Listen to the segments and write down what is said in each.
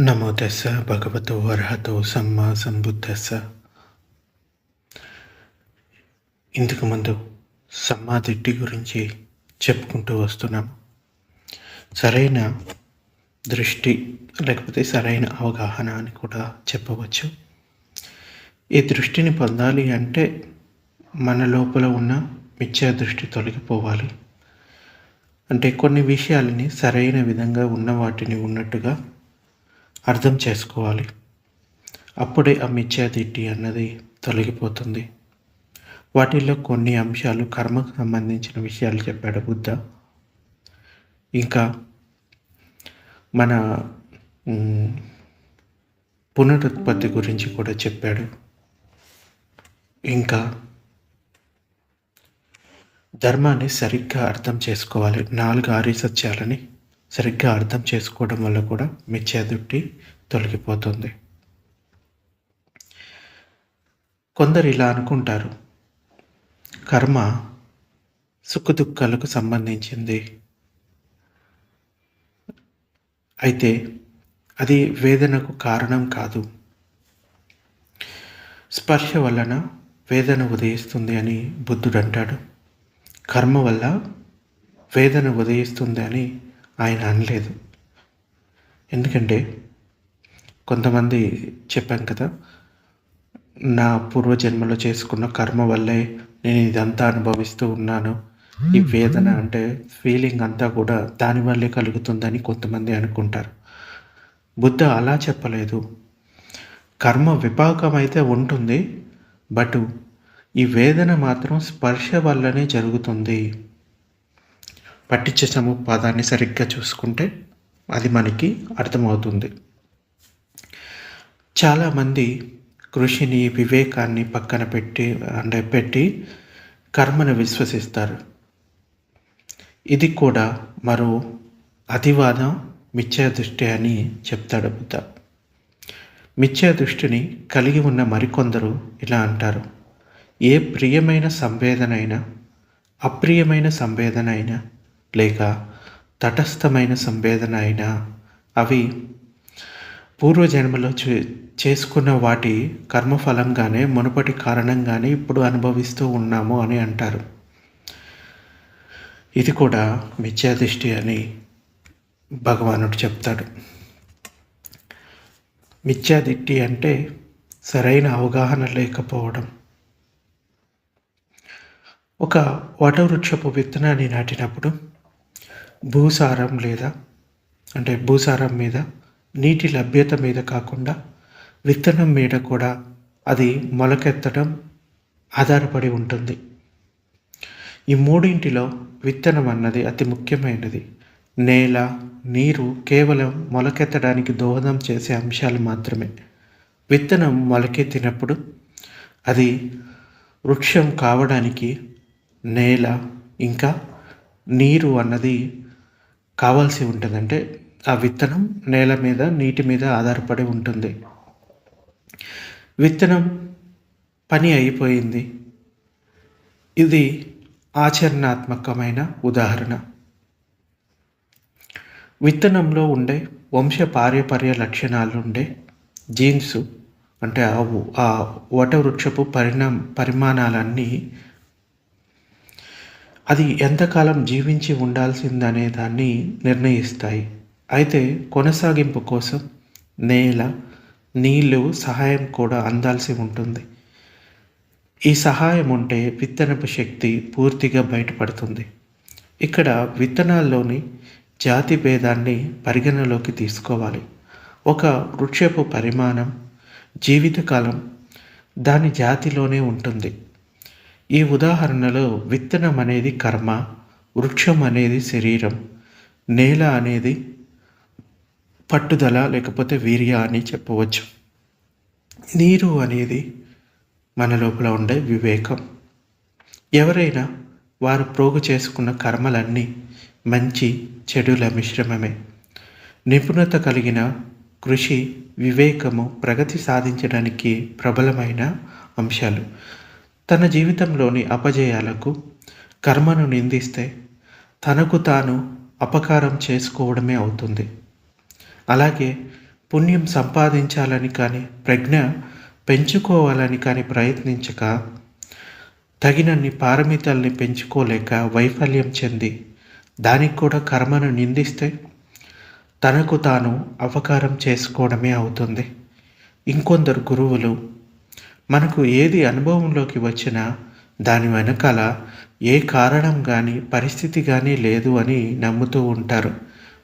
నమో తెస్స భగవతో అర్హతో సమ్మా సంబుద్ధస్స. ఇంతకు ముందు సమ్మాదిట్టి గురించి చెప్పుకుంటూ వస్తున్నాం. సరైన దృష్టి లేకపోతే సరైన అవగాహన అని కూడా చెప్పవచ్చు. ఈ దృష్టిని పొందాలి అంటే మన లోపల ఉన్న మిథ్యా దృష్టి తొలగిపోవాలి. అంటే కొన్ని విషయాలని సరైన విధంగా ఉన్న వాటిని ఉన్నట్టుగా అర్థం చేసుకోవాలి. అప్పుడే ఆ మిథ్యాదిట్టి అన్నది తొలగిపోతుంది. వాటిలో కొన్ని అంశాలు కర్మకు సంబంధించిన విషయాలు చెప్పాడు బుద్ధ. ఇంకా మన పునరుత్పత్తి గురించి కూడా చెప్పాడు. ఇంకా ధర్మాన్ని సరిగ్గా అర్థం చేసుకోవాలి. నాలుగు ఆర్య సత్యాలని సరిగ్గా అర్థం చేసుకోవడం వల్ల కూడా మిథ్యాదుట్టి తొలగిపోతుంది. కొందరు ఇలా అనుకుంటారు. కర్మ సుఖదుఖాలకు సంబంధించింది. అయితే అది వేదనకు కారణం కాదు. స్పర్శ వలన వేదన ఉదయిస్తుంది అని బుద్ధుడు అంటాడు కర్మ వల్ల వేదన ఉదయిస్తుంది అని ఆయన అనలేదు. ఎందుకంటే కొంతమంది చెప్పాం కదా నా పూర్వజన్మలో చేసుకున్న కర్మ వల్లే నేను ఇదంతా అనుభవిస్తూ ఉన్నాను. ఈ వేదన అంటే ఫీలింగ్ అంతా కూడా దానివల్లే కలుగుతుందని కొంతమంది అనుకుంటారు. బుద్ధ అలా చెప్పలేదు. కర్మ విపాకం అయితే ఉంటుంది బట్ ఈ వేదన మాత్రం స్పర్శ వల్లనే జరుగుతుంది. పట్టించ సముపాదాన్ని సరిగ్గా చూసుకుంటే అది మనకి అర్థమవుతుంది. చాలామంది కృషిని వివేకాన్ని పక్కన పెట్టి అంటే పెట్టి కర్మను విశ్వసిస్తారు. ఇది కూడా మరో అతివాదం మిథ్యా దృష్టి అని చెప్తాడు బుద్ధ. మిథ్యా దృష్టిని కలిగి ఉన్న మరికొందరు ఇలా అంటారు. ఏ ప్రియమైన సంవేదన అయినా అప్రియమైన సంవేదన అయినా లేక తటస్థమైన సంవేదన అయినా అవి పూర్వజన్మలో చే చేసుకున్న వాటి కర్మఫలంగానే మునుపటి కారణంగానే ఇప్పుడు అనుభవిస్తూ ఉన్నాము అని అంటారు. ఇది కూడా మిథ్యాదృష్టి అని భగవానుడు చెప్తాడు. మిథ్యాదిట్టి అంటే సరైన అవగాహన లేకపోవడం. ఒక వటవృక్షపు విత్తనాన్ని నాటినప్పుడు భూసారం లేదా అంటే భూసారం మీద నీటి లభ్యత మీద కాకుండా విత్తనం మీద కూడా అది మొలకెత్తడం ఆధారపడి ఉంటుంది. ఈ మూడింటిలో విత్తనం అన్నది అతి ముఖ్యమైనది. నేల నీరు కేవలం మొలకెత్తడానికి దోహదం చేసే అంశాలు మాత్రమే. విత్తనం మొలకెత్తినప్పుడు అది వృక్షం కావడానికి నేల ఇంకా నీరు అన్నది కావాల్సి ఉంటుంది అంటే ఆ విత్తనం నేల మీద నీటి మీద ఆధారపడి ఉంటుంది. విత్తనం పని అయిపోయింది. ఇది ఆచరణాత్మకమైన ఉదాహరణ. విత్తనంలో ఉండే వంశ పార్యపర్య లక్షణాలు ఉండే జీన్స్ అంటే ఆ వటవృక్షపు పరిణా పరిమాణాలన్నీ అది ఎంతకాలం జీవించి ఉండాల్సిందనే దాన్ని నిర్ణయిస్తాయి. అయితే కొనసాగింపు కోసం నేల నీళ్ళు సహాయం కూడా అందాల్సి ఉంటుంది. ఈ సహాయం ఉంటే విత్తనపు శక్తి పూర్తిగా బయటపడుతుంది. ఇక్కడ విత్తనాల్లోని జాతి భేదాన్ని పరిగణలోకి తీసుకోవాలి. ఒక వృక్షపు పరిమాణం జీవితకాలం దాని జాతిలోనే ఉంటుంది. ఈ ఉదాహరణలో విత్తనం అనేది కర్మ వృక్షం అనేది శరీరం నేల అనేది పట్టుదల లేకపోతే వీర్య అని చెప్పవచ్చు. నీరు అనేది మన లోపల ఉండే వివేకం. ఎవరైనా వారు ప్రోగు చేసుకున్న కర్మలన్నీ మంచి చెడుల మిశ్రమమే. నిపుణత కలిగిన కృషి వివేకము ప్రగతి సాధించడానికి ప్రబలమైన అంశాలు. తన జీవితంలోని అపజయాలకు కర్మను నిందిస్తే తనకు తాను అపకారం చేసుకోవడమే అవుతుంది. అలాగే పుణ్యం సంపాదించాలని కానీ ప్రజ్ఞ పెంచుకోవాలని కానీ ప్రయత్నించక తగినన్ని పారమితల్ని పెంచుకోలేక వైఫల్యం చెంది దానికి కూడా కర్మను నిందిస్తే తనకు తాను అపకారం చేసుకోవడమే అవుతుంది. ఇంకొందరు గురువులు మనకు ఏది అనుభవంలోకి వచ్చినా దాని వెనకాల ఏ కారణం కానీ పరిస్థితి కానీ లేదు అని నమ్ముతూ ఉంటారు.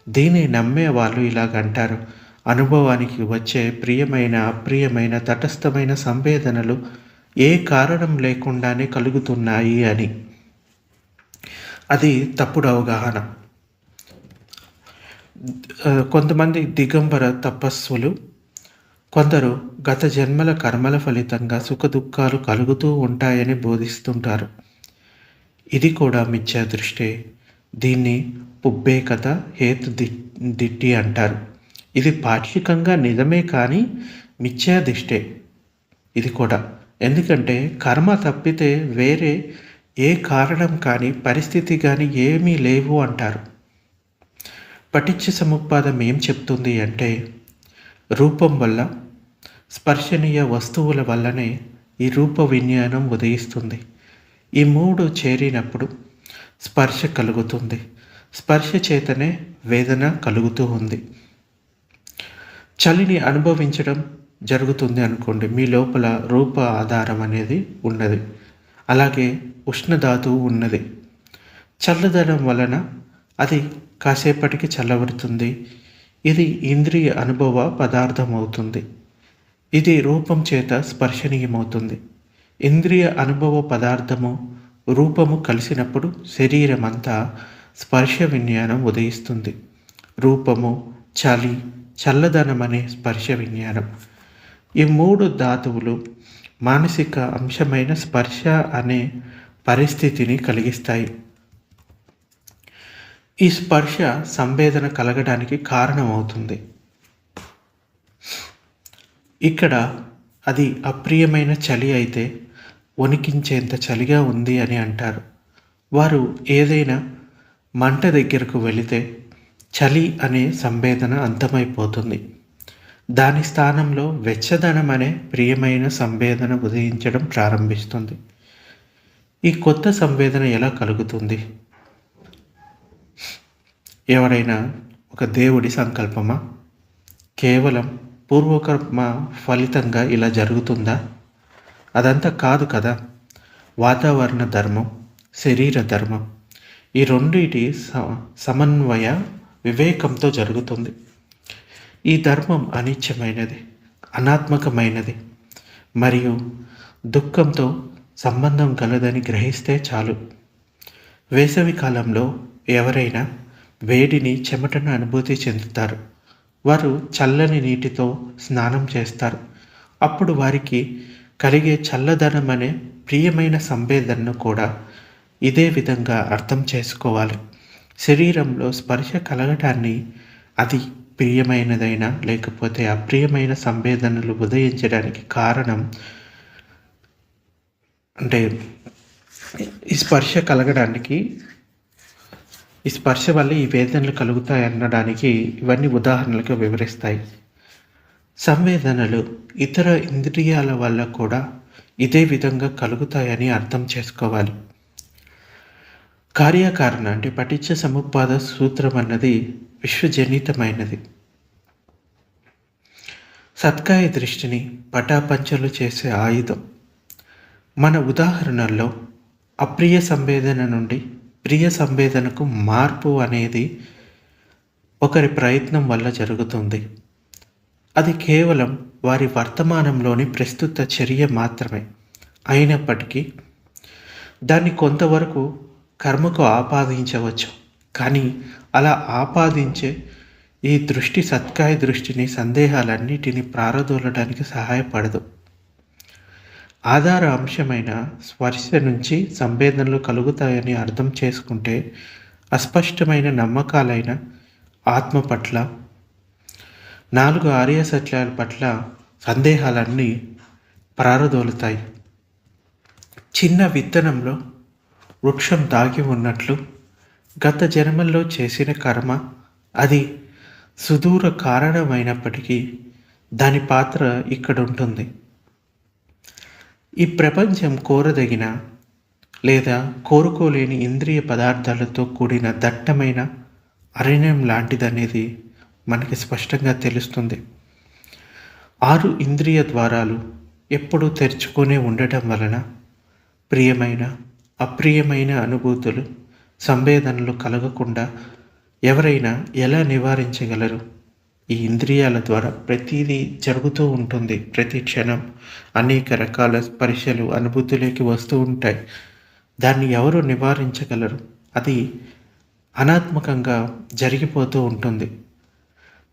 దీన్ని నమ్మే వాళ్ళు ఇలాగంటారు. అనుభవానికి వచ్చే ప్రియమైన అప్రియమైన తటస్థమైన సంవేదనలు ఏ కారణం లేకుండానే కలుగుతున్నాయి అని. అది తప్పుడు అవగాహన. కొంతమంది దిగంబర తపస్సులు కొందరు గత జన్మల కర్మల ఫలితంగా సుఖదుఖాలు కలుగుతూ ఉంటాయని బోధిస్తుంటారు. ఇది కూడా మిథ్యా దృష్టి. దీన్ని పుబ్బేకత హేతు దిట్టి అంటారు. ఇది పాక్షికంగా నిజమే కానీ మిథ్యా దిష్టే. ఇది కూడా. ఎందుకంటే కర్మ తప్పితే వేరే ఏ కారణం కానీ పరిస్థితి కానీ ఏమీ లేవు అంటారు. పటిච්ච సముపాదం ఏం చెప్తుంది అంటే రూపం వల్ల స్పర్శనీయ వస్తువుల వల్లనే ఈ రూప విజ్ఞానం ఉదయిస్తుంది. ఈ మూడు చేరినప్పుడు స్పర్శ కలుగుతుంది. స్పర్శ చేతనే వేదన కలుగుతూ ఉంది. చలిని అనుభవించడం జరుగుతుంది అనుకోండి. మీ లోపల రూప ఆధారం అనేది ఉన్నది. అలాగే ఉష్ణధాతువు ఉన్నది. చల్లదనం వలన అది కాసేపటికి చల్లబడుతుంది. ఇది ఇంద్రియ అనుభవ పదార్థం అవుతుంది ఇది రూపం చేత స్పర్శనీయమవుతుంది. ఇంద్రియ అనుభవ పదార్థము రూపము కలిసినప్పుడు శరీరం అంతా స్పర్శ విజ్ఞానం ఉదయిస్తుంది. రూపము చలి చల్లదనం అనే స్పర్శ విజ్ఞానం. ఈ మూడు ధాతువులు మానసిక అంశమైన స్పర్శ అనే పరిస్థితిని కలిగిస్తాయి. ఈ స్పర్శ సంవేదన కలగడానికి కారణమవుతుంది. ఇక్కడ అది అప్రియమైన చలి అయితే వణికించేంత చలిగా ఉంది అని అంటారు. వారు ఏదైనా మంట దగ్గరకు వెళితే చలి అనే సంవేదన అంతమైపోతుంది. దాని స్థానంలో వెచ్చదనం అనే ప్రియమైన సంవేదన ఉదయించడం ప్రారంభిస్తుంది. ఈ కొత్త సంవేదన ఎలా కలుగుతుంది? ఎవరైనా ఒక దేవుడి సంకల్పమా? కేవలం పూర్వకర్మ ఫలితంగా ఇలా జరుగుతుందా? అదంతా కాదు కదా. వాతావరణ ధర్మం శరీర ధర్మం ఈ రెండిటి స- సమన్వయ వివేకంతో జరుగుతుంది. ఈ ధర్మం అనిత్యమైనది అనాత్మకమైనది మరియు దుఃఖంతో సంబంధం కలదని గ్రహిస్తే చాలు. వేసవి కాలంలో ఎవరైనా వేడిని చెమటను అనుభూతి చెందుతారు. వారు చల్లని నీటితో స్నానం చేస్తారు. అప్పుడు వారికి కలిగే చల్లదనం అనే ప్రియమైన సంవేదనను కూడా ఇదే విధంగా అర్థం చేసుకోవాలి. శరీరంలో స్పర్శ కలగటాన్ని అది ప్రియమైనదైనా లేకపోతే అప్రియమైన సంవేదనలు ఉదయించడానికి కారణం అంటే ఈ స్పర్శ కలగడానికి ఈ స్పర్శ వల్ల ఈ వేదనలు కలుగుతాయనడానికి ఇవన్నీ ఉదాహరణలుగా వివరిస్తాయి. సంవేదనలు ఇతర ఇంద్రియాల వల్ల కూడా ఇదే విధంగా కలుగుతాయని అర్థం చేసుకోవాలి. కార్యకారణ అంటే పటిచ్చ సముపాద సూత్రం అన్నది విశ్వజనితమైనది. సత్కాయ దృష్టిని పటాపంచలు చేసే ఆయుధం. మన ఉదాహరణల్లో అప్రియ సంవేదన నుండి ప్రియ సంవేదనకు మార్పు అనేది ఒకరి ప్రయత్నం వల్ల జరుగుతుంది. అది కేవలం వారి వర్తమానంలోని ప్రస్తుత చర్య మాత్రమే. అయినప్పటికీ దాన్ని కొంతవరకు కర్మకు ఆపాదించవచ్చు. కానీ అలా ఆపాదించే ఈ దృష్టి సత్కాయ దృష్టిని సందేహాలన్నిటిని ప్రారదోలడానికి సహాయపడదు. ఆధార అంశమైన స్పర్శ నుంచి సంవేదనలు కలుగుతాయని అర్థం చేసుకుంటే అస్పష్టమైన నమ్మకాలైన ఆత్మ పట్ల నాలుగు ఆర్య సత్యాల పట్ల సందేహాలన్నీ ప్రారదోలుతాయి. చిన్న విత్తనంలో వృక్షం దాగి ఉన్నట్లు గత జన్మల్లో చేసిన కర్మ అది సుదూర కారణమైనప్పటికీ దాని పాత్ర ఇక్కడ ఉంటుంది ఈ ప్రపంచం కోరదగిన లేదా కోరుకోలేని ఇంద్రియ పదార్థాలతో కూడిన దట్టమైన అరణ్యం లాంటిదనేది మనకి స్పష్టంగా తెలుస్తుంది. ఆరు ఇంద్రియ ద్వారాలు ఎప్పుడూ తెరుచుకునే ఉండటం వలన ప్రియమైన అప్రియమైన అనుభూతులు సంవేదనలు కలగకుండా ఎవరైనా ఎలా నివారించగలరు? ఈ ఇంద్రియాల ద్వారా ప్రతిదీ జరుగుతూ ఉంటుంది. ప్రతి క్షణం అనేక రకాల స్పర్శలు అనుభూతులకి వస్తూ ఉంటాయి. దాన్ని ఎవరు నివారించగలరు? అది అనాత్మకంగా జరిగిపోతూ ఉంటుంది.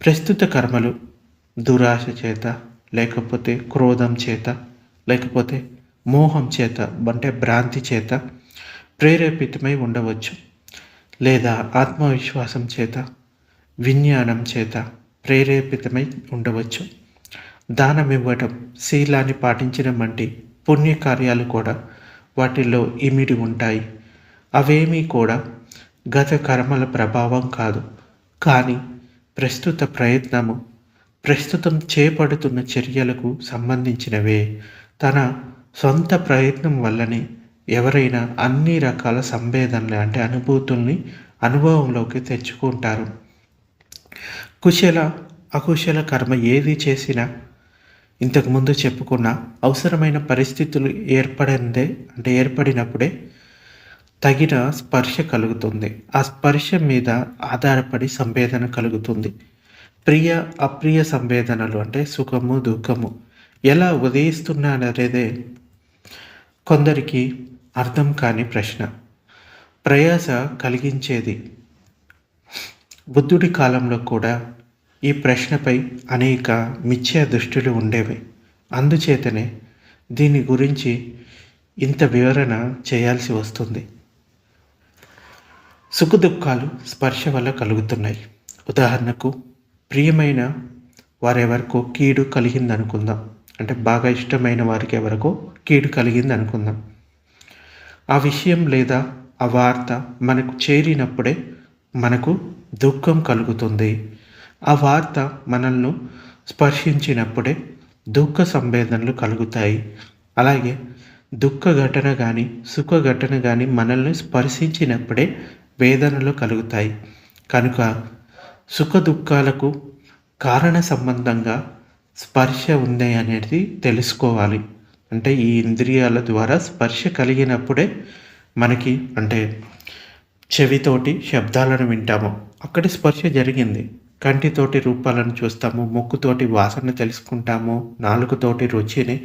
ప్రస్తుత కర్మలు దురాశ చేత లేకపోతే క్రోధం చేత లేకపోతే మోహం చేత అంటే భ్రాంతి చేత ప్రేరేపితమై ఉండవచ్చు. లేదా ఆత్మవిశ్వాసం చేత విజ్ఞానం చేత ప్రేరేపితమై ఉండవచ్చు. దానం ఇవ్వటం శీలాన్ని పాటించడం వంటి పుణ్యకార్యాలు కూడా వాటిల్లో ఇమిడి ఉంటాయి. అవేమీ కూడా గత కర్మల ప్రభావం కాదు. కానీ ప్రస్తుత ప్రయత్నము ప్రస్తుతం చేపడుతున్న చర్యలకు సంబంధించినవే. తన సొంత ప్రయత్నం వల్లనే ఎవరైనా అన్ని రకాల సంవేదనలు అంటే అనుభూతుల్ని అనుభవంలోకి తెచ్చుకుంటారు. కుశల అకుశల కర్మ ఏది చేసినా ఇంతకుముందు చెప్పుకున్న అవసరమైన పరిస్థితులు ఏర్పడిందే అంటే ఏర్పడినప్పుడే తగిన స్పర్శ కలుగుతుంది. ఆ స్పర్శ మీద ఆధారపడి సంవేదన కలుగుతుంది. ప్రియ అప్రియ సంవేదనలు అంటే సుఖము దుఃఖము ఎలా ఉదయిస్తున్నారనేదే కొందరికి అర్థం కాని ప్రశ్న. ప్రయాస కలిగించేది బుద్ధుడి కాలంలో కూడా ఈ ప్రశ్నపై అనేక మిథ్యా దృష్టిలు ఉండేవి. అందుచేతనే దీని గురించి ఇంత వివరణ చేయాల్సి వస్తుంది. సుఖదుఖాలు స్పర్శ వల్ల కలుగుతున్నాయి. ఉదాహరణకు ప్రియమైన వారెవరికో కీడు కలిగింది అనుకుందాం అంటే బాగా ఇష్టమైన వారికి ఎవరికో కీడు కలిగింది అనుకుందాం ఆ విషయం లేదా ఆ వార్త మనకు చేరినప్పుడే మనకు దుఃఖం కలుగుతుంది. ఆ వార్త మనల్ని స్పర్శించినప్పుడే దుఃఖ సంవేదనలు కలుగుతాయి. అలాగే దుఃఖ ఘటన కానీ సుఖ ఘటన కానీ మనల్ని స్పర్శించినప్పుడే వేదనలు కలుగుతాయి. కనుక సుఖ దుఃఖాలకు కారణ సంబంధంగా స్పర్శ ఉంది అనేది తెలుసుకోవాలి. అంటే ఈ ఇంద్రియాల ద్వారా స్పర్శ కలిగినప్పుడే మనకి అంటే చెవితోటి శబ్దాలను వింటాము. అక్కడి స్పర్శ జరిగింది. కంటితోటి రూపాలను చూస్తాము. ముక్కుతోటి వాసన తెలుసుకుంటాము. నాలుగుతోటి రుచిని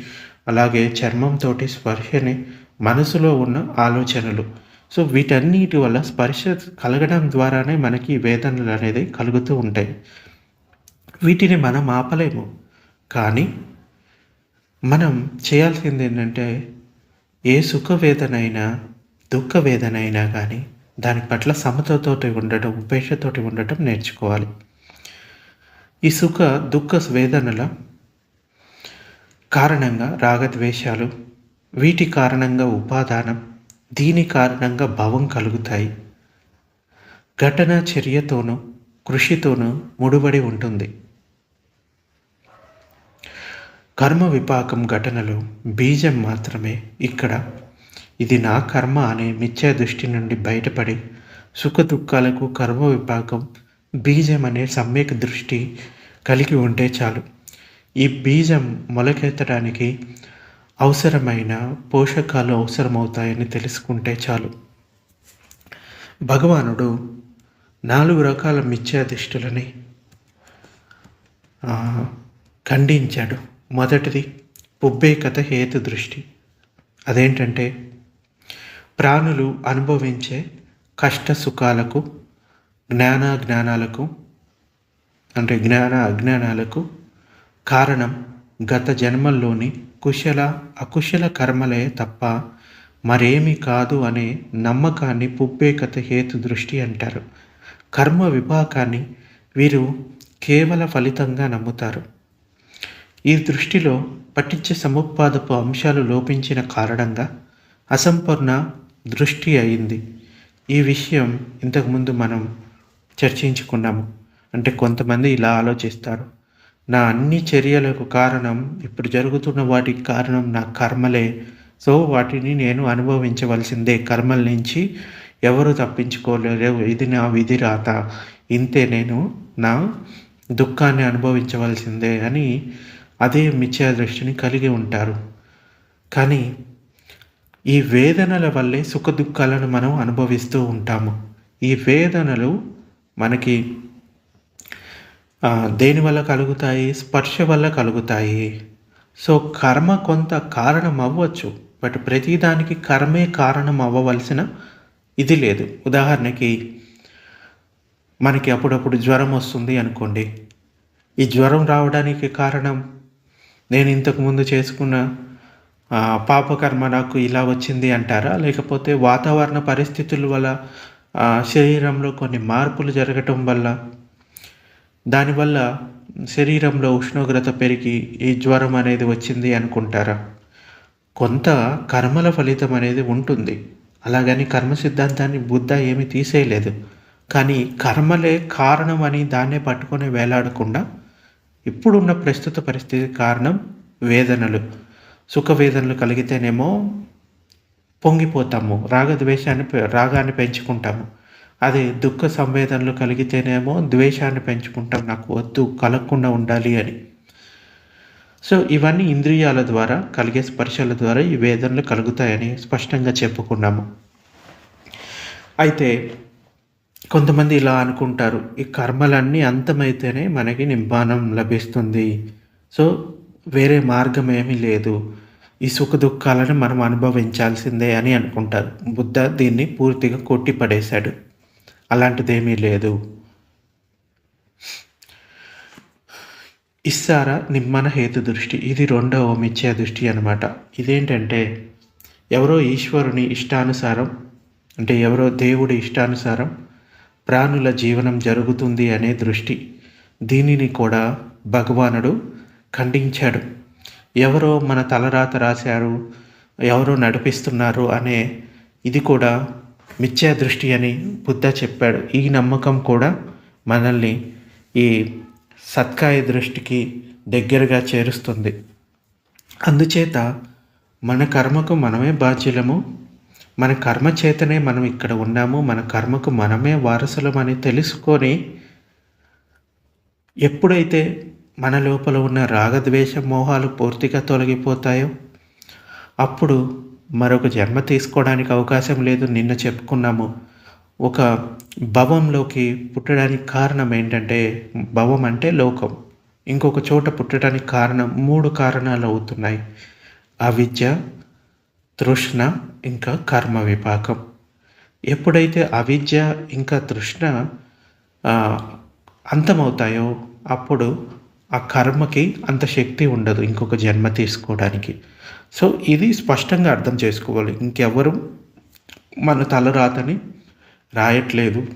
అలాగే చర్మంతో స్పర్శని మనసులో ఉన్న ఆలోచనలు. సో వీటన్నిటి వల్ల స్పర్శ కలగడం ద్వారానే మనకి వేదనలు అనేది కలుగుతూ ఉంటాయి. వీటిని మనం ఆపలేము. కానీ మనం చేయాల్సింది ఏంటంటే ఏ సుఖ వేదనైనా దుఃఖ వేదనైనా కానీ దాని పట్ల సమతతోటి ఉండటం ఉపేక్షతోటి ఉండటం నేర్చుకోవాలి. ఈ సుఖ దుఃఖ వేదనల కారణంగా రాగద్వేషాలు వీటి కారణంగా ఉపాదానం దీని కారణంగా భావం కలుగుతాయి. ఘటన చర్యతోనూ కృషితోనూ ముడిపడి ఉంటుంది. కర్మ విపాకం ఘటనలో బీజం మాత్రమే ఇక్కడ ఇది నా కర్మ అనే మిథ్యా దృష్టి నుండి బయటపడి సుఖ దుఃఖాలకు కర్మ విభాగం బీజం అనే సమ్యక్ దృష్టి కలిగి ఉంటే చాలు. ఈ బీజం మొలకెత్తడానికి అవసరమైన పోషకాలు అవసరమవుతాయని తెలుసుకుంటే చాలు. భగవానుడు నాలుగు రకాల మిథ్యా దృష్టులని ఖండించాడు. మొదటిది పుబ్బేకత హేతు దృష్టి. అదేంటంటే ప్రాణులు అనుభవించే కష్ట సుఖాలకు జ్ఞాన జ్ఞానాలకు అంటే జ్ఞాన అజ్ఞానాలకు కారణం గత జన్మల్లోని కుశల అకుశల కర్మలే తప్ప మరేమీ కాదు అనే నమ్మకాన్ని పుబ్బేకత హేతు దృష్టి అంటారు. కర్మ విపాకాన్ని వీరు కేవల ఫలితంగా నమ్ముతారు. ఈ దృష్టిలో పఠించే సముత్పాదపు అంశాలు లోపించిన కారణంగా అసంపూర్ణ దృష్టి అయింది. ఈ విషయం ఇంతకుముందు మనం చర్చించుకున్నాము. అంటే కొంతమంది ఇలా ఆలోచిస్తారు. నా అన్ని చర్యలకు కారణం ఇప్పుడు జరుగుతున్న వాటికి కారణం నా కర్మలే. సో వాటిని నేను అనుభవించవలసిందే. కర్మల నుంచి ఎవరు తప్పించుకోలేరు. ఇది నా విధి రాత. ఇంతే నేను నా దుఃఖాన్ని అనుభవించవలసిందే అని అదే మిథ్యా దృష్టిని కలిగి ఉంటారు. కానీ ఈ వేదనల వల్లే సుఖదుఖాలను మనం అనుభవిస్తూ ఉంటాము. ఈ వేదనలు మనకి దేని వల్ల కలుగుతాయి? స్పర్శ వల్ల కలుగుతాయి. సో కర్మ కొంత కారణం అవ్వచ్చు బట్ ప్రతిదానికి కర్మే కారణం అవ్వవలసిన ఇది లేదు. ఉదాహరణకి మనకి అప్పుడప్పుడు జ్వరం వస్తుంది అనుకోండి. ఈ జ్వరం రావడానికి కారణం నేను ఇంతకుముందు చేసుకున్న పాపకర్మ నాకు ఇలా వచ్చింది అంటారా? లేకపోతే వాతావరణ పరిస్థితుల వల్ల శరీరంలో కొన్ని మార్పులు జరగటం వల్ల దానివల్ల శరీరంలో ఉష్ణోగ్రత పెరిగి ఈ జ్వరం అనేది వచ్చింది అనుకుంటారా? కొంత కర్మల ఫలితం అనేది ఉంటుంది. అలాగని కర్మ సిద్ధాంతాన్ని బుద్ధ ఏమి తీసేయలేదు. కానీ కర్మలే కారణం అని దాన్నే పట్టుకొని వేలాడకుండా ఇప్పుడున్న ప్రస్తుత పరిస్థితి కారణం వేదనలు. సుఖ వేదనలు కలిగితేనేమో పొంగిపోతాము రాగద్వేషాన్ని రాగాన్ని పెంచుకుంటాము. అదే దుఃఖ సంవేదనలు కలిగితేనేమో ద్వేషాన్ని పెంచుకుంటాం నాకు వద్దు కలగకుండా ఉండాలి అని. సో ఇవన్నీ ఇంద్రియాల ద్వారా కలిగే స్పర్శల ద్వారా ఈ వేదనలు కలుగుతాయని స్పష్టంగా చెప్పుకున్నాము. అయితే కొంతమంది ఇలా అనుకుంటారు ఈ కర్మలన్నీ అంతమైతేనే మనకి నింబానం లభిస్తుంది. సో వేరే మార్గం ఏమీ లేదు. ఈ సుఖ దుఃఖాలను మనం అనుభవించాల్సిందే అని అనుకుంటారు. బుద్ధ దీన్ని పూర్తిగా కొట్టిపడేశాడు. అలాంటిదేమీ లేదు. ఇస్సార నిమ్మన హేతు దృష్టి. ఇది రెండవ మిథ్యా దృష్టి అనమాట ఇదేంటంటే ఎవరో ఈశ్వరుని ఇష్టానుసారం అంటే ఎవరో దేవుడి ఇష్టానుసారం ప్రాణుల జీవనం జరుగుతుంది అనే దృష్టి. దీనిని కూడా భగవానుడు ఖండించాడు. ఎవరో మన తలరాత రాశారు ఎవరో నడిపిస్తున్నారు అనే ఇది కూడా మిథ్యా దృష్టి అని బుద్ధ చెప్పాడు. ఈ నమ్మకం కూడా మనల్ని ఈ సత్కాయ దృష్టికి దగ్గరగా చేరుస్తుంది. అందుచేత మన కర్మకు మనమే బాధ్యులము మన కర్మ చేతనే మనం ఇక్కడ ఉన్నాము మన కర్మకు మనమే వారసులం అని తెలుసుకొని ఎప్పుడైతే మన లోపల ఉన్న రాగద్వేష మోహాలు పూర్తిగా తొలగిపోతాయో? అప్పుడు మరొక జన్మ తీసుకోవడానికి అవకాశం లేదు నిన్న చెప్పుకున్నాము. ఒక భవంలోకి పుట్టడానికి కారణం ఏంటంటే భవం అంటే లోకం. ఇంకొక చోట పుట్టడానికి కారణం మూడు కారణాలు అవుతున్నాయి. అవిద్య తృష్ణ ఇంకా కర్మ విపాకం. ఎప్పుడైతే అవిద్య ఇంకా తృష్ణ అంతమవుతాయో అప్పుడు ఆ కర్మకి అంత శక్తి ఉండదు ఇంకొక జన్మ తీసుకోవడానికి. సో ఇది స్పష్టంగా అర్థం చేసుకోవాలి. ఇంకెవరు మన తలరాతని రాయట్లేదు.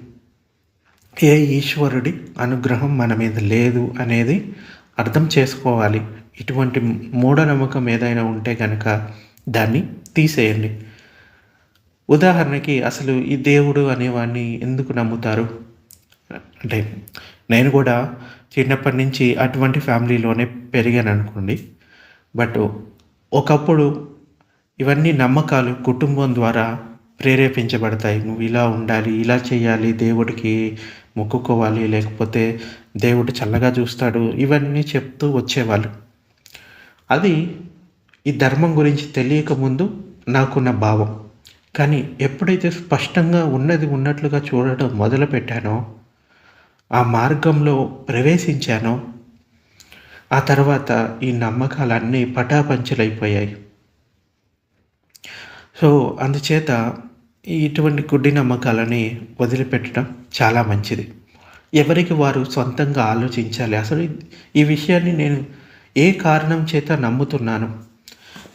ఏ ఈశ్వరుడి అనుగ్రహం మన మీద లేదు అనేది అర్థం చేసుకోవాలి. ఇటువంటి మూఢనమ్మకం ఏదైనా ఉంటే కనుక దాన్ని తీసేయండి. ఉదాహరణకి అసలు ఈ దేవుడు అనేవాడిని ఎందుకు నమ్ముతారు? అంటే నేను కూడా చిన్నప్పటి నుంచి అటువంటి ఫ్యామిలీలోనే పెరిగాను అనుకోండి బట్ ఒకప్పుడు ఇవన్నీ నమ్మకాలు కుటుంబం ద్వారా ప్రేరేపించబడతాయి. నువ్వు ఇలా ఉండాలి ఇలా చేయాలి దేవుడికి మొక్కుకోవాలి లేకపోతే దేవుడు చల్లగా చూస్తాడు ఇవన్నీ చెప్తూ వచ్చేవాళ్ళు. అది ఈ ధర్మం గురించి తెలియక ముందు నాకున్న భావం. కానీ ఎప్పుడైతే స్పష్టంగా ఉన్నది ఉన్నట్లుగా చూడటం మొదలుపెట్టానో ఆ మార్గంలో ప్రవేశించానో ఆ తర్వాత ఈ నమ్మకాలన్నీ పటాపంచలైపోయాయి. సో అందుచేత ఇటువంటి గుడ్డి నమ్మకాలని వదిలిపెట్టడం చాలా మంచిది. ఎవరికి వారు సొంతంగా ఆలోచించాలి? అసలు ఈ విషయాన్ని నేను ఏ కారణం చేత నమ్ముతున్నాను?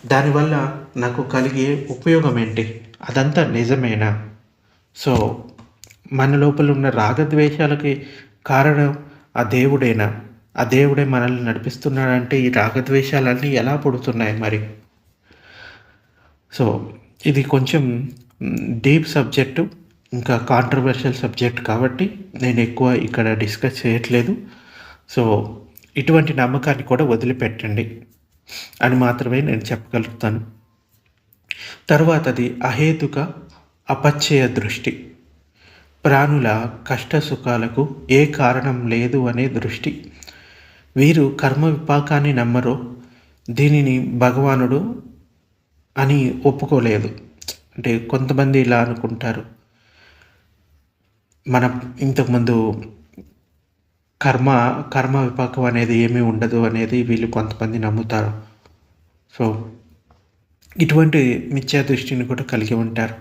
దానివల్ల నాకు కలిగే ఉపయోగం ఏంటి అదంతా నిజమేనా? సో మన లోపల ఉన్న రాగద్వేషాలకి కారణం ఆ దేవుడేనా? ఆ దేవుడే మనల్ని నడిపిస్తున్నాడంటే ఈ రాగద్వేషాలన్నీ ఎలా పుడుతున్నాయి మరి? సో ఇది కొంచెం డీప్ సబ్జెక్టు ఇంకా కాంట్రవర్షియల్ సబ్జెక్ట్ కాబట్టి నేను ఎక్కువ ఇక్కడ డిస్కస్ చేయట్లేదు. సో ఇటువంటి నమ్మకాన్ని కూడా వదిలిపెట్టండి అని మాత్రమే నేను చెప్పగలుగుతాను. తర్వాతది అహేతుక అపచ్చయ దృష్టి. ప్రాణుల కష్ట సుఖాలకు ఏ కారణం లేదు అనే దృష్టి. వీరు కర్మ విపాకాన్ని నమ్మరో దీనిని భగవానుడు అని ఒప్పుకోలేదు. అంటే కొంతమంది ఇలా అనుకుంటారు. మన ఇంతకుముందు కర్మ కర్మ విపాకం అనేది ఏమీ ఉండదు అనేది వీళ్ళు కొంతమంది నమ్ముతారు. సో ఇటువంటి మిథ్యా దృష్టిని కూడా కలిగి ఉంటారు.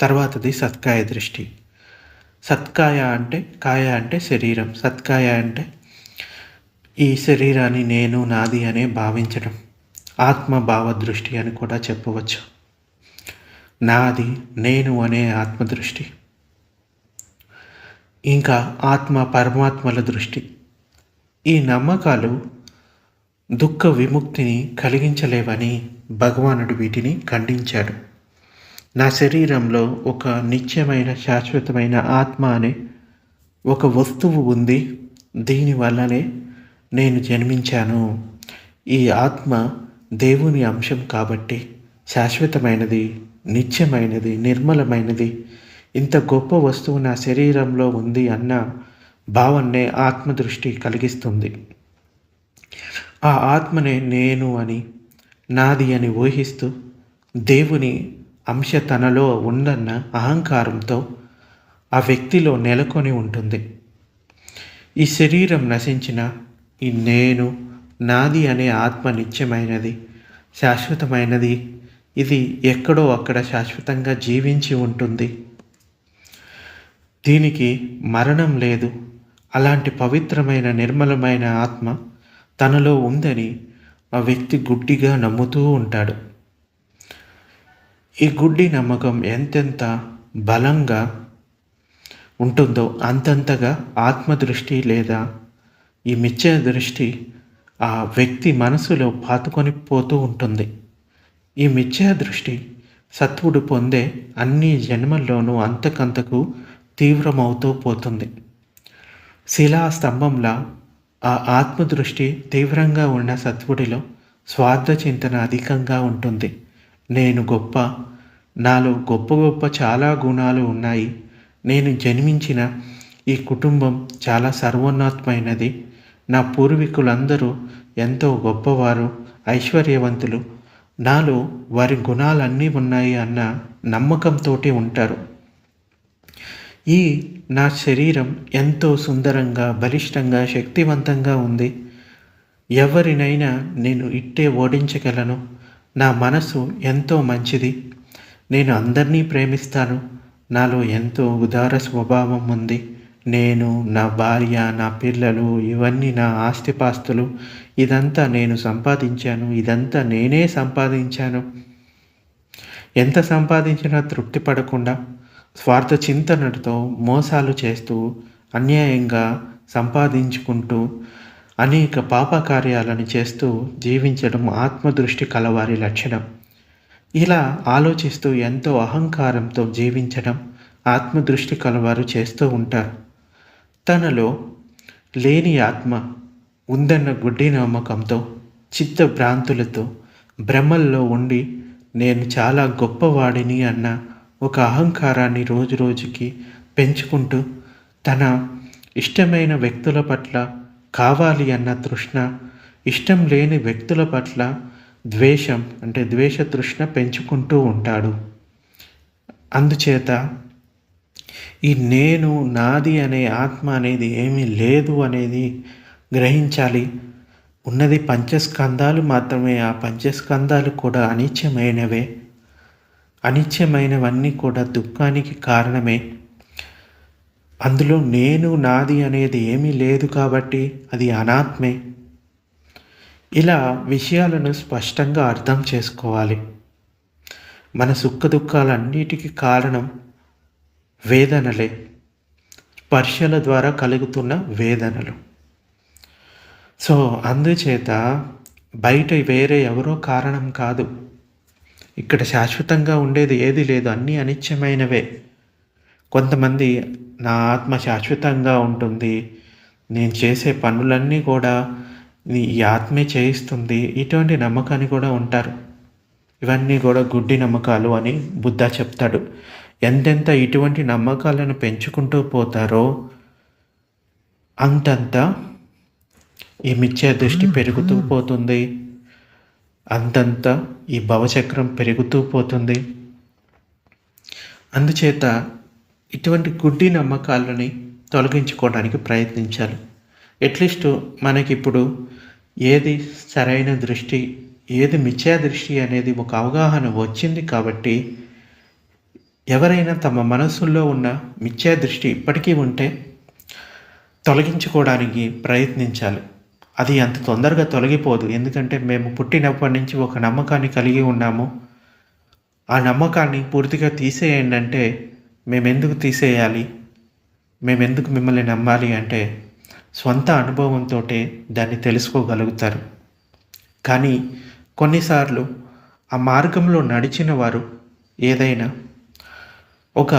తర్వాతది సత్కాయ దృష్టి. సత్కాయ అంటే కాయ అంటే శరీరం. సత్కాయ అంటే ఈ శరీరాన్ని నేను నాది అనే భావించడం ఆత్మభావ దృష్టి అని కూడా చెప్పవచ్చు. నాది నేను అనే ఆత్మదృష్టి ఇంకా ఆత్మ పరమాత్మల దృష్టి. ఈ నమ్మకాలు దుఃఖ విముక్తిని కలిగించలేవని భగవానుడు వీటిని ఖండించాడు. నా శరీరంలో ఒక నిత్యమైన శాశ్వతమైన ఆత్మ అనే ఒక వస్తువు ఉంది. దీనివల్లనే నేను జన్మించాను. ఈ ఆత్మ దేవుని అంశం కాబట్టి శాశ్వతమైనది నిత్యమైనది నిర్మలమైనది. ఇంత గొప్ప వస్తువు నా శరీరంలో ఉంది అన్న భావన్నే ఆత్మదృష్టి కలిగిస్తుంది. ఆ ఆత్మనే నేను అని నాది అని ఊహిస్తూ దేవుని అంశ తనలో ఉందన్న అహంకారంతో ఆ వ్యక్తిలో నెలకొని ఉంటుంది. ఈ శరీరం నశించిన ఈ నేను నాది అనే ఆత్మ నిత్యమైనది శాశ్వతమైనది ఇది ఎక్కడో అక్కడ శాశ్వతంగా జీవించి ఉంటుంది. దీనికి మరణం లేదు. అలాంటి పవిత్రమైన నిర్మలమైన ఆత్మ తనలో ఉందని ఆ వ్యక్తి గుడ్డిగా నమ్ముతూ ఉంటాడు. ఈ గుడ్డి నమ్మకం ఎంతెంత బలంగా ఉంటుందో అంతంతగా ఆత్మదృష్టి లేదా ఈ మిథ్య దృష్టి ఆ వ్యక్తి మనసులో పాతుకొని పోతూ ఉంటుంది. ఈ మిథ్యా దృష్టి సత్వుడు పొందే అన్ని జన్మల్లోనూ అంతకంతకు తీవ్రమవుతూ పోతుంది. శిలా స్తంభంలా ఆ ఆత్మదృష్టి తీవ్రంగా ఉన్న సత్వుడిలో స్వార్థ చింతన అధికంగా ఉంటుంది. నేను గొప్ప. నాలో గొప్ప గొప్ప చాలా గుణాలు ఉన్నాయి. నేను జన్మించిన ఈ కుటుంబం చాలా సర్వోన్నతమైనది. నా పూర్వీకులందరూ ఎంతో గొప్పవారు ఐశ్వర్యవంతులు. నాలో వారి గుణాలన్నీ ఉన్నాయి అన్న నమ్మకంతో ఉంటారు. ఈ నా శరీరం ఎంతో సుందరంగా బలిష్టంగా శక్తివంతంగా ఉంది. ఎవరినైనా నేను ఇట్టే ఓడించగలను. నా మనసు ఎంతో మంచిది. నేను అందరినీ ప్రేమిస్తాను. నాలో ఎంతో ఉదార స్వభావం ఉంది. నేను నా భార్య నా పిల్లలు ఇవన్నీ నా ఆస్తిపాస్తులు. ఇదంతా నేను సంపాదించాను. ఇదంతా నేనే సంపాదించాను. ఎంత సంపాదించినా తృప్తి పడకుండా స్వార్థ చింతనతో మోసాలు చేస్తూ అన్యాయంగా సంపాదించుకుంటూ అనేక పాపకార్యాలను చేస్తూ జీవించడం ఆత్మదృష్టి కలవారి లక్షణం. ఇలా ఆలోచిస్తూ ఎంతో అహంకారంతో జీవించడం ఆత్మదృష్టి కలవారు చేస్తూ ఉంటారు. తనలో లేని ఆత్మ ఉందన్న గుడ్డి నమ్మకంతో చిత్త భ్రాంతులతో భ్రమల్లో ఉండి నేను చాలా గొప్పవాడిని అన్న ఒక అహంకారాన్ని రోజు రోజుకి పెంచుకుంటూ తన ఇష్టమైన వ్యక్తుల పట్ల కావాలి అన్న తృష్ణ ఇష్టం లేని వ్యక్తుల పట్ల ద్వేషం అంటే ద్వేష తృష్ణ పెంచుకుంటూ ఉంటాడు. అందుచేత ఈ నేను నాది అనే ఆత్మ అనేది ఏమీ లేదు అనేది గ్రహించాలి. ఉన్నది పంచస్కందాలు మాత్రమే ఆ పంచస్కందాలు కూడా అనిత్యమైనవే. అనిత్యమైనవన్నీ కూడా దుఃఖానికి కారణమే. అందులో నేను నాది అనేది ఏమీ లేదు కాబట్టి అది అనాత్మే. ఇలా విషయాలను స్పష్టంగా అర్థం చేసుకోవాలి. మన సుఖ దుఃఖాలన్నిటికీ కారణం వేదనలే. స్పర్శల ద్వారా కలుగుతున్న వేదనలు. సో అందుచేత బయట వేరే ఎవరో కారణం కాదు. ఇక్కడ శాశ్వతంగా ఉండేది ఏది లేదు అన్నీ అనిత్యమైనవే. కొంతమంది నా ఆత్మ శాశ్వతంగా ఉంటుంది. నేను చేసే పనులన్నీ కూడా ఈ ఆత్మే చేయిస్తుంది. ఇటువంటి నమ్మకాన్ని కూడా ఉంటారు. ఇవన్నీ కూడా గుడ్డి నమ్మకాలు అని బుద్ధ చెప్తాడు. ఎంతెంత ఇటువంటి నమ్మకాలను పెంచుకుంటూ పోతారో అంతంత ఈ మిథ్యా దృష్టి పెరుగుతూ పోతుంది. అంతంత ఈ భవచక్రం పెరుగుతూ పోతుంది. అందుచేత ఇటువంటి గుడ్డి నమ్మకాలని తొలగించుకోవడానికి ప్రయత్నించాలి. అట్లీస్ట్ మనకిప్పుడు ఏది సరైన దృష్టి ఏది మిథ్యా దృష్టి అనేది ఒక అవగాహన వచ్చింది కాబట్టి ఎవరైనా తమ మనసుల్లో ఉన్న మిథ్యా దృష్టి ఇప్పటికీ ఉంటే తొలగించుకోవడానికి ప్రయత్నించాలి. అది అంత తొందరగా తొలగిపోదు. ఎందుకంటే మేము పుట్టినప్పటి నుంచి ఒక నమ్మకాన్ని కలిగి ఉన్నాము. ఆ నమ్మకాన్ని పూర్తిగా తీసేయండి అంటే మేమెందుకు తీసేయాలి? మేమెందుకు మిమ్మల్ని నమ్మాలి అంటే స్వంత అనుభవంతో దాన్ని తెలుసుకోగలుగుతారు. కానీ కొన్నిసార్లు ఆ మార్గంలో నడిచిన వారు ఏదైనా ఒక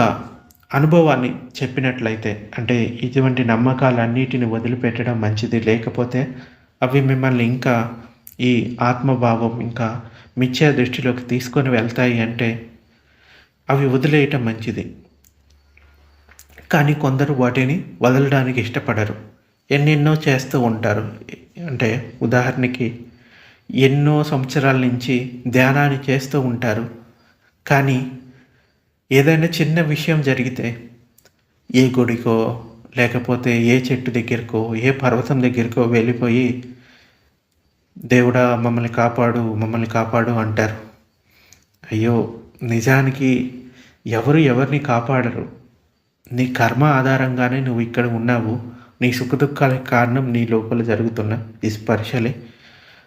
అనుభవాన్ని చెప్పినట్లయితే అంటే ఇటువంటి నమ్మకాలన్నిటిని వదిలిపెట్టడం మంచిది లేకపోతే అవి మిమ్మల్ని ఇంకా ఈ ఆత్మభావం ఇంకా మిథ్యా దృష్టిలోకి తీసుకొని వెళ్తాయి అంటే అవి వదిలేయటం మంచిది. కానీ కొందరు వాటిని వదలడానికి ఇష్టపడరు. ఎన్నెన్నో చేస్తూ ఉంటారు. అంటే ఉదాహరణకి ఎన్నో సంవత్సరాల నుంచి ధ్యానాన్ని చేస్తూ ఉంటారు. కానీ ఏదైనా చిన్న విషయం జరిగితే ఏ గుడికో లేకపోతే ఏ చెట్టు దగ్గరకో ఏ పర్వతం దగ్గరకో వెళ్ళిపోయి దేవుడా మమ్మల్ని కాపాడు మమ్మల్ని కాపాడు అంటారు. అయ్యో! నిజానికి ఎవరు ఎవరిని కాపాడరు. నీ కర్మ ఆధారంగానే నువ్వు ఇక్కడ ఉన్నావు. నీ సుఖదుఖాలకు కారణం నీ లోపల జరుగుతున్న ఈ స్పర్శలే.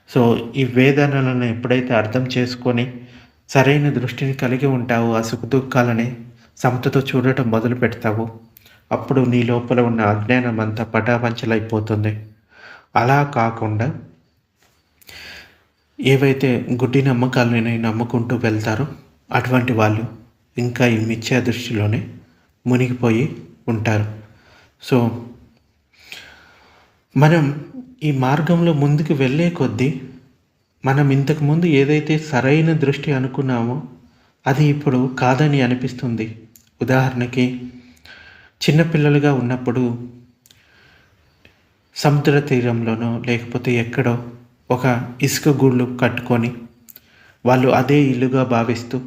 సో ఈ వేదనలను ఎప్పుడైతే అర్థం చేసుకొని సరైన దృష్టిని కలిగి ఉంటావో ఆ సుఖదుఖాలని సమతతో చూడటం మొదలు పెడతావు. అప్పుడు నీ లోపల ఉన్న అజ్ఞానం అంతా పటాపంచలైపోతుంది. అలా కాకుండా ఏవైతే గుడ్డి నమ్మకాలని నమ్ముకుంటూ వెళ్తారో అటువంటి వాళ్ళు ఇంకా ఈ మిథ్యా దృష్టిలోనే మునిగిపోయి ఉంటారు. సో మనం ఈ మార్గంలో ముందుకు వెళ్ళే కొద్దీ మనం ఇంతకుముందు ఏదైతే సరైన దృష్టి అనుకున్నామో అది ఇప్పుడు కాదని అనిపిస్తుంది. ఉదాహరణకి చిన్నపిల్లలుగా ఉన్నప్పుడు సముద్ర తీరంలోనో లేకపోతే ఎక్కడో ఒక ఇసుక గూళ్ళు కట్టుకొని వాళ్ళు అదే ఇల్లుగా భావిస్తూ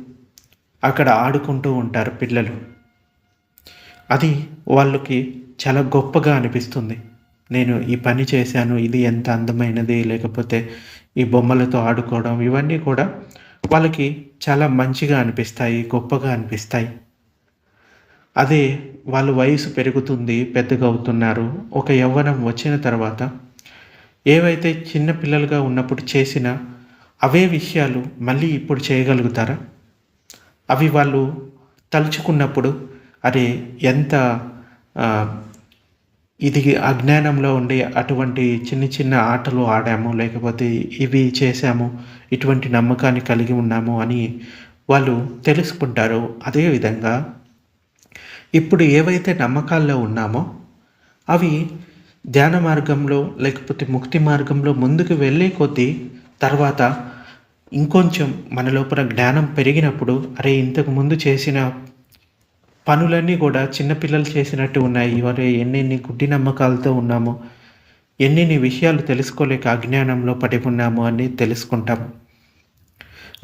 అక్కడ ఆడుకుంటూ ఉంటారు పిల్లలు. అది వాళ్ళకి చాలా గొప్పగా అనిపిస్తుంది. నేను ఈ పని చేశాను ఇది ఎంత అందమైనది లేకపోతే ఈ బొమ్మలతో ఆడుకోవడం ఇవన్నీ కూడా వాళ్ళకి చాలా మంచిగా అనిపిస్తాయి గొప్పగా అనిపిస్తాయి. అదే వాళ్ళ వయసు పెరుగుతుంది పెద్దగా అవుతున్నారు ఒక యవ్వనం వచ్చిన తర్వాత ఏవైతే చిన్న పిల్లలుగా ఉన్నప్పుడు చేసిన అవే విషయాలు మళ్ళీ ఇప్పుడు చేయగలుగుతారా? అవి వాళ్ళు తలుచుకున్నప్పుడు అరే ఎంత ఇది అజ్ఞానంలో ఉండి అటువంటి చిన్న చిన్న ఆటలు ఆడాము లేకపోతే ఇవి చేశాము ఇటువంటి నమ్మకాన్ని కలిగి ఉన్నాము అని వాళ్ళు తెలుసుకుంటారు. అదేవిధంగా ఇప్పుడు ఏవైతే నమ్మకాల్లో ఉన్నామో అవి ధ్యాన మార్గంలో లేకపోతే ముక్తి మార్గంలో ముందుకు వెళ్ళే కొద్దీ తర్వాత ఇంకొంచెం మన లోపల జ్ఞానం పెరిగినప్పుడు అరే ఇంతకు ముందు చేసిన పనులన్నీ కూడా చిన్నపిల్లలు చేసినట్టు ఉన్నాయి. ఇవరే ఎన్నెన్ని గుడ్డి నమ్మకాలతో ఉన్నామో ఎన్నెన్ని విషయాలు తెలుసుకోలేక అజ్ఞానంలో పడి ఉన్నాము అని తెలుసుకుంటాము.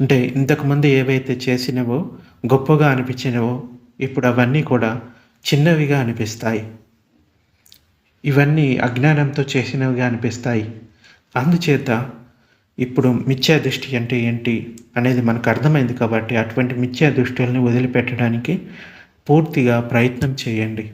అంటే ఇంతకుముందు ఏవైతే చేసినవో గొప్పగా అనిపించినవో ఇప్పుడు అవన్నీ కూడా చిన్నవిగా అనిపిస్తాయి. ఇవన్నీ అజ్ఞానంతో చేసినవిగా అనిపిస్తాయి. అందుచేత ఇప్పుడు మిథ్యా దృష్టి అంటే ఏంటి అనేది మనకు అర్థమైంది కాబట్టి అటువంటి మిథ్యా దృష్టిల్ని వదిలిపెట్టడానికి పూర్తిగా ప్రయత్నం చేయండి.